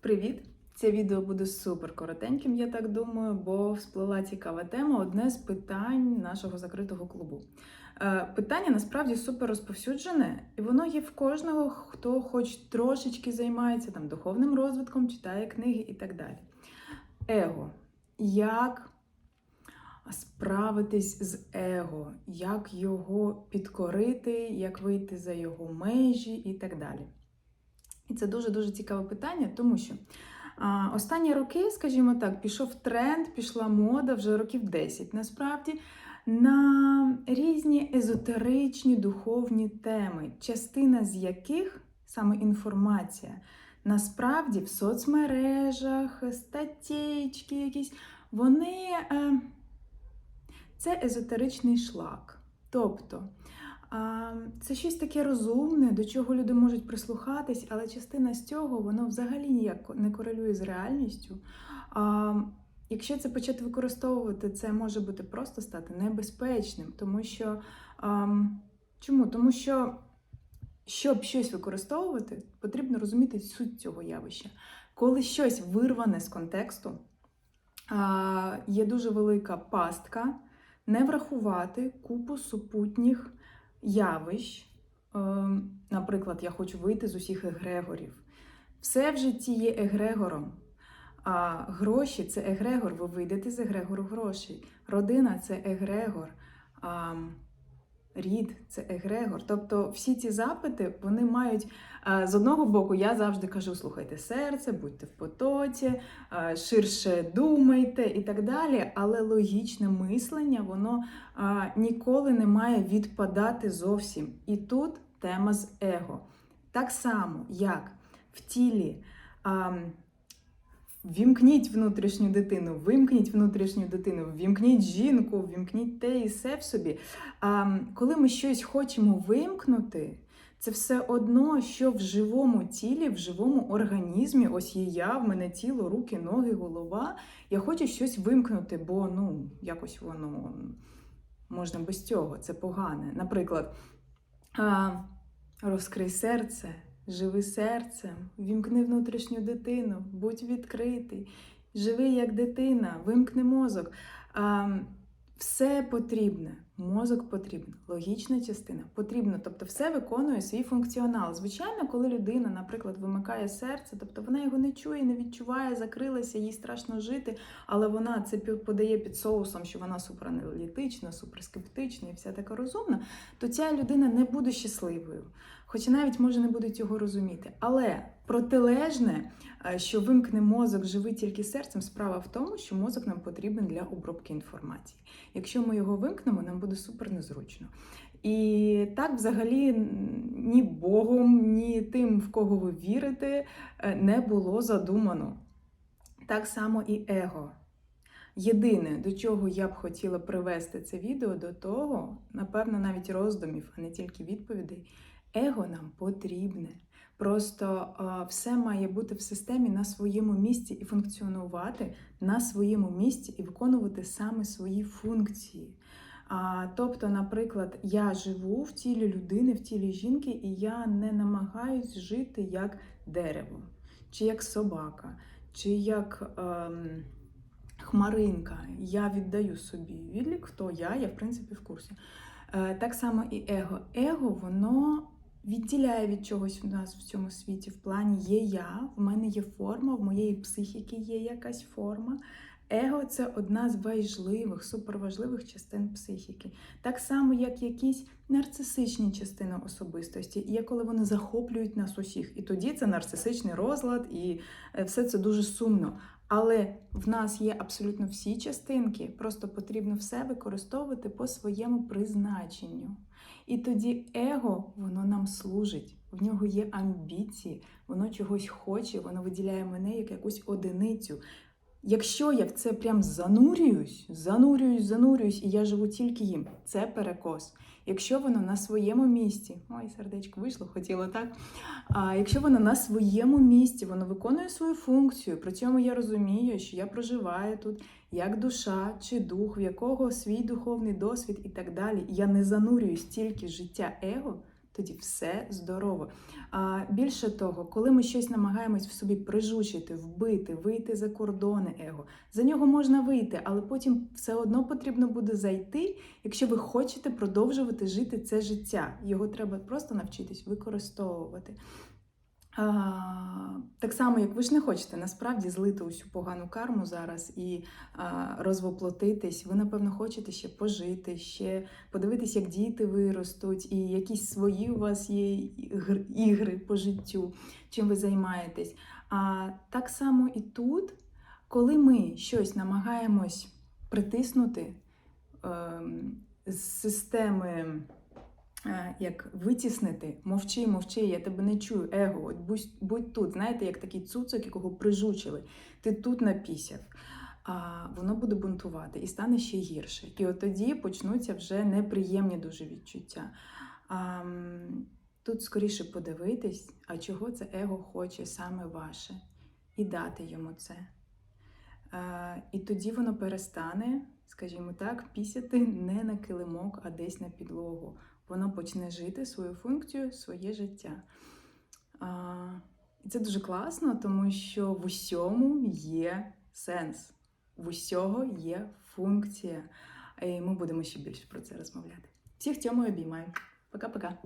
Привіт! Це відео буде супер коротеньким, я так думаю, бо всплила цікава тема одне з питань нашого закритого клубу. Е, Питання насправді супер розповсюджене, і воно є в кожного, хто хоч трошечки займається там духовним розвитком, читає книги і так далі. Его. Як справитись з его, як його підкорити, як вийти за його межі і так далі. І це дуже-дуже цікаве питання, тому що а, останні роки, скажімо так, пішов тренд, пішла мода вже років 10 насправді на різні езотеричні духовні теми, частина з яких саме інформація. Насправді в соцмережах, статейки якісь, вони е, це езотеричний шлак. Тобто Це щось таке розумне, до чого люди можуть прислухатись, але частина з цього воно взагалі ніяк не корелює з реальністю. Якщо це почати використовувати, це може бути просто стати небезпечним, тому що чому? Тому що, щоб щось використовувати, потрібно розуміти суть цього явища. Коли щось вирване з контексту, є дуже велика пастка не врахувати купу супутніх явищ. Ем, Наприклад, я хочу вийти з усіх егрегорів. Все в житті є егрегором. А гроші це егрегор, ви вийдете з егрегору грошей. Родина це егрегор, рід це егрегор. Тобто всі ці запити вони мають з одного боку, я завжди кажу: слухайте серце, будьте в потоці, ширше думайте і так далі. Але логічне мислення, воно ніколи не має відпадати зовсім. І тут тема з его. Так само, як в тілі. Вімкніть внутрішню дитину, вимкніть внутрішню дитину, вімкніть жінку, вімкніть те і все в собі. А коли ми щось хочемо вимкнути, це все одно, що в живому тілі, в живому організмі, ось є я, в мене тіло, руки, ноги, голова. Я хочу щось вимкнути, бо ну, якось воно можна без цього, це погане. Наприклад, розкрий серце. Живи серцем, вімкни внутрішню дитину, будь відкритий, живи як дитина, вимкни мозок. А, Все потрібне, мозок потрібен, логічна частина потрібно. Тобто, все виконує свій функціонал. Звичайно, коли людина, наприклад, вимикає серце, тобто вона його не чує, не відчуває, закрилася, їй страшно жити, але вона це подає під соусом, що вона супераналітична, суперскептична і вся така розумна, то ця людина не буде щасливою. Хоча навіть може не буде цього розуміти. Але протилежне, що вимкне мозок, живий тільки серцем, справа в тому, що мозок нам потрібен для обробки інформації. Якщо ми його вимкнемо, нам буде супер незручно. І так, взагалі, ні Богом, ні тим, в кого ви вірите, не було задумано. Так само і его. Єдине, до чого я б хотіла привести це відео, до того, напевно, навіть роздумів, а не тільки відповідей. Его нам потрібне. Просто все має бути в системі на своєму місці і функціонувати на своєму місці і виконувати саме свої функції. А, Тобто, наприклад, я живу в тілі людини, в тілі жінки, і я не намагаюсь жити як дерево, чи як собака, чи як ем, хмаринка. Я віддаю собі відлік, хто я, я в принципі в курсі. Е, так само і его. Его, воно відділяє від чогось у нас в цьому світі. В плані є я, в мене є форма, в моєї психіки є якась форма. Его це одна з важливих, суперважливих частин психіки. Так само, як якісь нарцисичні частини особистості, є коли вони захоплюють нас усіх. І тоді це нарцисичний розлад, і все це дуже сумно. Але в нас є абсолютно всі частинки, просто потрібно все використовувати по своєму призначенню. І тоді его, воно нам служить, в нього є амбіції, воно чогось хоче, воно виділяє мене як якусь одиницю. Якщо я в це прям занурююсь, занурююсь, занурююсь, і я живу тільки їм, це перекос. Якщо воно на своєму місці, ой, сердечко вийшло, хотіло так. А якщо воно на своєму місці, воно виконує свою функцію. При цьому я розумію, що я проживаю тут як душа чи дух, в якого свій духовний досвід і так далі. Я не занурююсь тільки життя его, тоді все здорово. А, більше того, коли ми щось намагаємось в собі прижучити, вбити, вийти за кордони его, за нього можна вийти, але потім все одно потрібно буде зайти, якщо ви хочете продовжувати жити це життя. Його треба просто навчитись використовувати. А, так само, як ви ж не хочете насправді злити усю погану карму зараз і а, розвоплотитись. Ви, напевно, хочете ще пожити, ще подивитись, як діти виростуть, і якісь свої у вас є ігри по життю, чим ви займаєтесь. А так само і тут, коли ми щось намагаємось притиснути ем, з системи. Як витіснити, мовчи, мовчи, я тебе не чую, его, от будь, будь тут. Знаєте, як такий цуцик, якого прижучили. Ти тут напісяв. А воно буде бунтувати і стане ще гірше. І от тоді почнуться вже неприємні дуже відчуття. А, тут скоріше подивитись, а чого це его хоче саме ваше, і дати йому це. А, і тоді воно перестане, скажімо так, пісяти не на килимок, а десь на підлогу. Воно почне жити свою функцію, своє життя. І це дуже класно, тому що в усьому є сенс, в усього є функція. І ми будемо ще більше про це розмовляти. Всіх цьому обіймаю. Пока-пока.